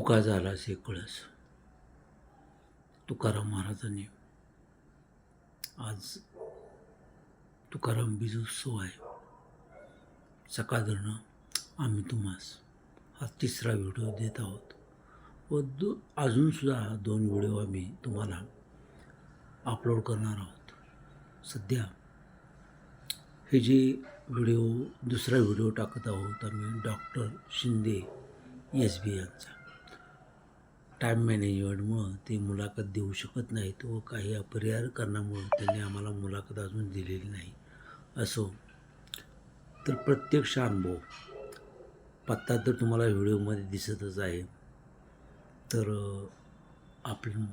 तुका झाला से कळस. तुकाराम महाराजांनी आज तुकाराम बीजोत्सव आहे सकाळधरणं आम्ही तुम्हास हा तिसरा व्हिडिओ देत आहोत. व दो अजूनसुद्धा दोन व्हिडिओ आम्ही तुम्हाला अपलोड करणार आहोत. सध्या हे जे व्हिडिओ दुसरा व्हिडिओ टाकत आहोत आम्ही डॉक्टर शिंदे एस बी यांचा. टाईम मॅनेजमेंटमुळं ते मुलाखत देऊ शकत नाहीत व काही अपरिहार कारणामुळं त्यांनी आम्हाला मुलाखत अजून दिलेली नाही. असो तर प्रत्यक्ष अनुभव. पत्ता तर तुम्हाला व्हिडिओमध्ये दिसतच आहे. तर आपण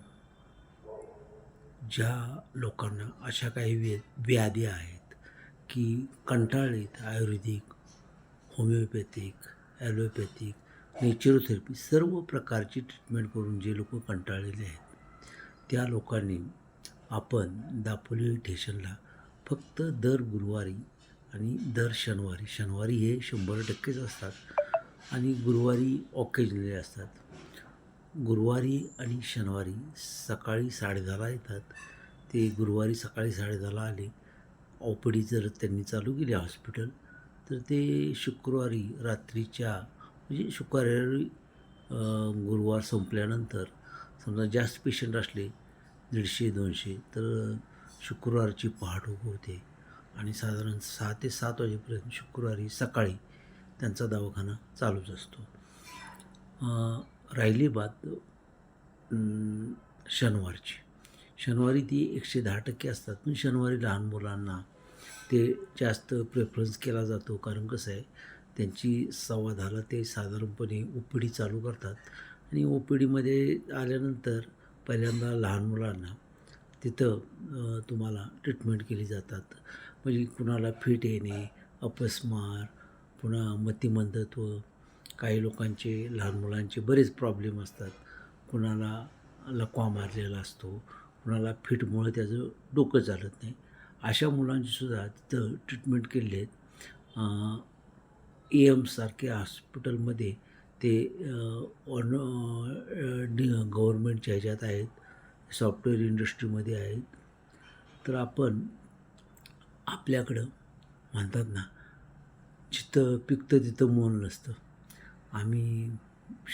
ज्या लोकांना अशा काही व्य व्याधी आहेत की कंटाळीत आयुर्वेदिक होमिओपॅथिक ॲलोपॅथिक नेचरोथेरपी सर्व प्रकारची ट्रीटमेंट करून जे लोक कंटाळलेले आहेत त्या लोकांनी आपण दापोली स्टेशनला फक्त दर गुरुवारी आणि दर शनिवारी शनिवारी हे शंभर टक्केच असतात आणि गुरुवारी ऑकेजनली असतात. गुरुवारी आणि शनिवारी सकाळी साडेदहाला येतात. ते गुरुवारी सकाळी साडेदहाला आले ओ पी डी जर त्यांनी चालू केली हॉस्पिटल तर ते शुक्रवारी रात्रीच्या म्हणजे शुक्रवारी गुरुवार संपल्यानंतर समजा जास्त पेशंट असले दीडशे दोनशे तर शुक्रवारची पहाट उगवते आणि साधारण सहा ते सात वाजेपर्यंत शुक्रवारी सकाळी त्यांचा दवाखाना चालूच असतो. राहिली बात शनिवारची. शनिवारी ती एकशे दहा टक्के असतात पण शनिवारी लहान मुलांना ते जास्त प्रेफरन्स केला जातो. कारण कसं आहे त्यांची संवादाला ते साधारणपणे ओ पी डी चालू करतात. आणि ओ पी डीमध्ये आल्यानंतर पहिल्यांदा लहान मुलांना तिथं तुम्हाला ट्रीटमेंट केली जातात. म्हणजे कुणाला फिट येणे अपस्मार पुन्हा मतिमंदत्व काही लोकांचे लहान मुलांचे बरेच प्रॉब्लेम असतात. कुणाला लकवा मारलेला असतो कुणाला फिटमुळे त्याचं डोकं चालत नाही. अशा मुलांची सुद्धा तिथं ट्रीटमेंट केली आहेत ए एमसारख्या हॉस्पिटलमध्ये ते ऑन डी गव्हर्मेंटच्या ह्याच्यात आहेत सॉफ्टवेअर इंडस्ट्रीमध्ये आहेत. तर आपण आपल्याकडं म्हणतात ना जिथं पिकतं तिथं मोन नसतं. आम्ही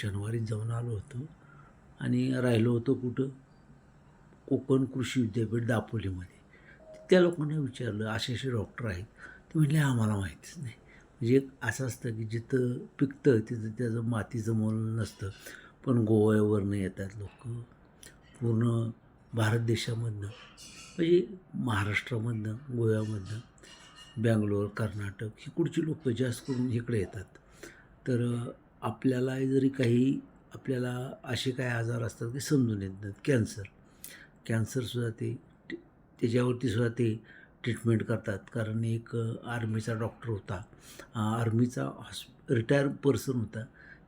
शनिवारी जाऊन आलो होतो आणि राहिलो होतो कुठं? कोकण कृषी विद्यापीठ दापोलीमध्ये. त्या लोकांना विचारलं असे असे डॉक्टर आहेत. ते म्हटले आम्हाला माहितीच नाही. म्हणजे एक असं असतं की जिथं पिकतं तिथं त्याचं मातीचं मोल नसतं. पण गोव्यावरनं येतात लोक. पूर्ण भारत देशामधनं म्हणजे महाराष्ट्रामधनं गोव्यामधनं बँगलोर कर्नाटक ही कुठची लोक जास्त करून इकडे येतात. तर आपल्याला जरी काही आपल्याला असे काही आजार असतात की समजून येत नाहीत. कॅन्सर. कॅन्सरसुद्धा ते त्याच्यावरतीसुद्धा ते ट्रीटमेंट करतात. कारण एक आर्मीचा डॉक्टर होता. आर्मीचा हॉस् रिटायर पर्सन होता.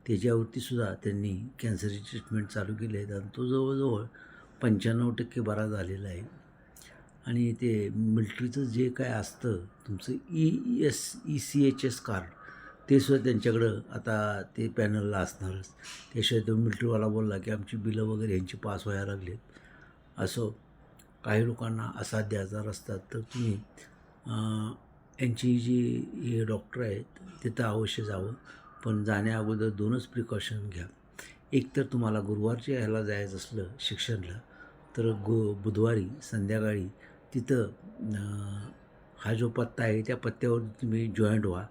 त्याच्यावरती सुद्धा त्यांनी कॅन्सरची ट्रीटमेंट चालू केली आहे. आणि तो जवळजवळ पंच्याण्णव टक्के बरा झालेला आहे. आणि ते मिल्ट्रीचं जे काय असतं तुमचं E S E C H S card ते सुद्धा त्यांच्याकडं आता ते पॅनलला असणारच. त्याशिवाय तो मिल्ट्रीवाला बोलला की आमची बिलं वगैरे यांची पास व्हायला लागली असो काही लोकांना असाध्य आजार असतात तर तुम्ही यांची जी हे डॉक्टर आहेत तिथं अवश्य जावं. पण जाण्या अगोदर दोनच प्रिकॉशन घ्या. एक तर तुम्हाला गुरुवारच्या ह्याला जायचं असलं शिक्षणला तर गु बुधवारी संध्याकाळी तिथं हा जो पत्ता आहे त्या पत्त्यावर तुम्ही जॉईंट व्हा.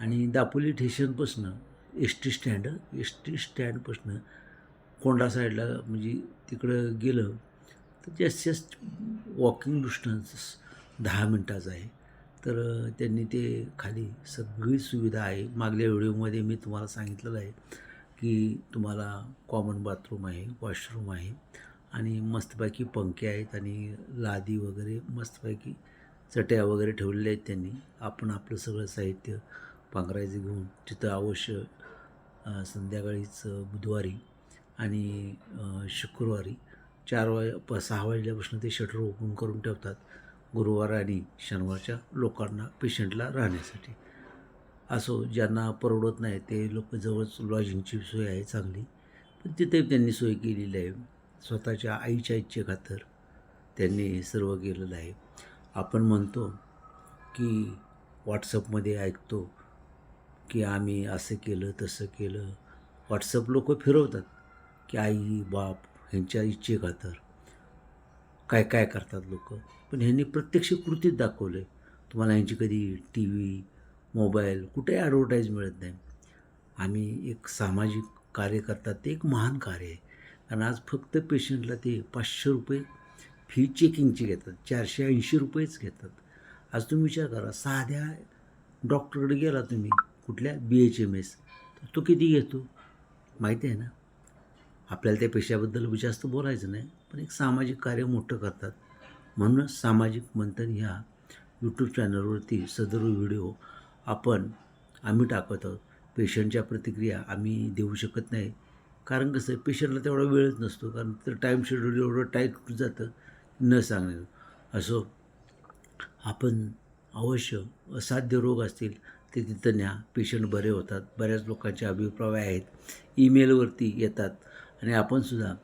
आणि Dapoli स्टेशनपासनं S T stand S T स्टँडपासनं Konda साईडला म्हणजे तिकडं गेलं तर जास्तीत जास्त वॉकिंग डिस्टन्स दहा मिनटाचं आहे. तर त्यांनी ते खाली सगळी सुविधा आहे. मागल्या व्हिडिओमध्ये मी तुम्हाला सांगितलेलं आहे की तुम्हाला कॉमन बाथरूम आहे वॉशरूम आहे आणि मस्तपैकी पंखे आहेत आणि लादी वगैरे मस्तपैकी चट्या वगैरे ठेवलेल्या आहेत त्यांनी. आपण आपलं सगळं साहित्य पांघरायचं घेऊन तिथं अवश्य संध्याकाळीच बुधवारी आणि शुक्रवारी चार वाज प सहा वाजल्यापासून ते शटर ओपन करून ठेवतात गुरुवार आणि शनिवारच्या लोकांना पेशंटला राहण्यासाठी. असो ज्यांना परवडत नाही ते लोक जवळच लॉजिंगची सोय आहे चांगली. पण तिथे त्यांनी सोय केलेली आहे. स्वतःच्या आईच्या इच्छेखातर त्यांनी सर्व केलेलं आहे. आपण म्हणतो की व्हॉट्सअपमध्ये ऐकतो की आम्ही असं केलं तसं केलं. व्हॉट्सअप लोक फिरवतात की आई बाप ह्यांच्या इच्छेखातर काय काय करतात लोक? पण ह्यांनी प्रत्यक्ष कृतीत दाखवलं आहे तुम्हाला ह्यांची कधी टी व्ही मोबाईल कुठेही ॲडव्हर्टाईज मिळत नाही. आम्ही एक सामाजिक कार्य करतात ते एक महान कार्य आहे. कारण आज फक्त पेशंटला ते पाचशे रुपये फी चेकिंगची घेतात चारशे ऐंशी रुपयेच घेतात. आज तुम्ही विचार करा साध्या डॉक्टरकडे गेला तुम्ही कुठल्या बी एच एम एस तर तो किती घेतो? माहिती आहे ना? आपल्याला त्या पेशाबद्दल म्हणजे जास्त बोलायचं नाही पण एक सामाजिक कार्य मोठं करतात. म्हणूनच सामाजिक मंथन ह्या यूट्यूब चॅनलवरती सदर व्हिडिओ आपण आम्ही टाकत आहोत. पेशंटच्या प्रतिक्रिया आम्ही देऊ शकत नाही. कारण कसं पेशंटला तेवढा वेळच नसतो. कारण तर टाईम शेड्यूल एवढं टाईट जातं न सांगणं. असो आपण अवश्य असाध्य रोग असतील ते तिथं न्या. पेशंट बरे होतात. बऱ्याच लोकांचे अभिप्राय आहेत. ईमेलवरती येतात. आणि आपणसुद्धा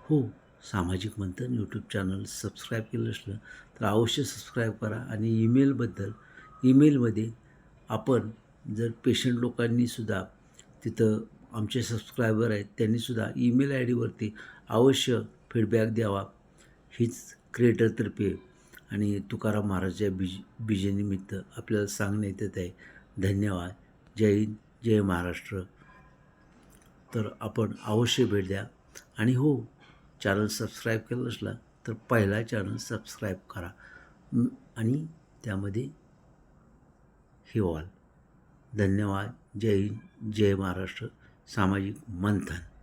हो सामाजिक मंथन यूट्यूब चॅनल सबस्क्राईब केलं असलं तर अवश्य सबस्क्राईब करा आणि ईमेलबद्दल ईमेलमध्ये आपण जर पेशंट लोकांनीसुद्धा तिथं आमचे सबस्क्रायबर आहेत त्यांनीसुद्धा ईमेल आय डीवरती अवश्य फीडबॅक द्यावा. हीच क्रिएटरतर्फे आणि तुकाराम महाराजच्या बीज बीजेनिमित्त आपल्याला सांगण्यात येत आहे. धन्यवाद. जय हिंद. जय महाराष्ट्र. तर आपण अवश्य भेट द्या. आणि हो चॅनल सबस्क्राईब केलं असला तर पहिला चॅनल सबस्क्राईब करा. आणि त्यामध्ये हे व्हाल धन्यवाद. जय हिंद. जय महाराष्ट्र. सामाजिक मंथन.